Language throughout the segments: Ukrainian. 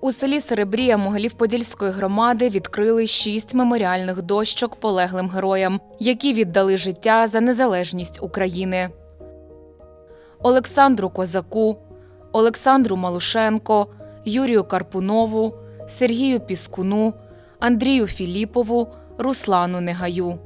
У селі Серебрія Могилів-Подільської громади відкрили шість меморіальних дощок полеглим героям, які віддали життя за незалежність України. Олександру Козаку, Олександру Малушенко, Юрію Карпунову, Сергію Піскуну, Андрію Філіпову, Руслану Негаю.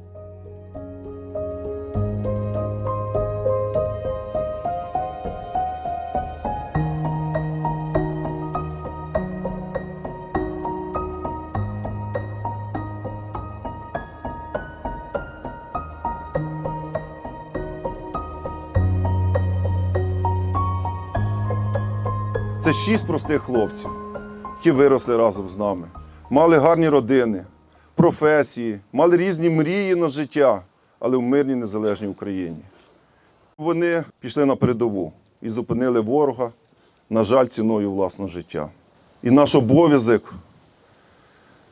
Це шість простих хлопців, які виросли разом з нами, мали гарні родини, професії, мали різні мрії на життя, але в мирній незалежній Україні. Вони пішли на передову і зупинили ворога, на жаль, ціною власного життя. І наш обов'язок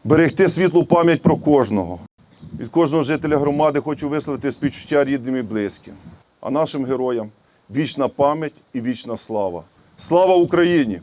берегти світлу пам'ять про кожного. Від кожного жителя громади хочу висловити співчуття рідним і близьким. А нашим героям вічна пам'ять і вічна слава. Слава Україні!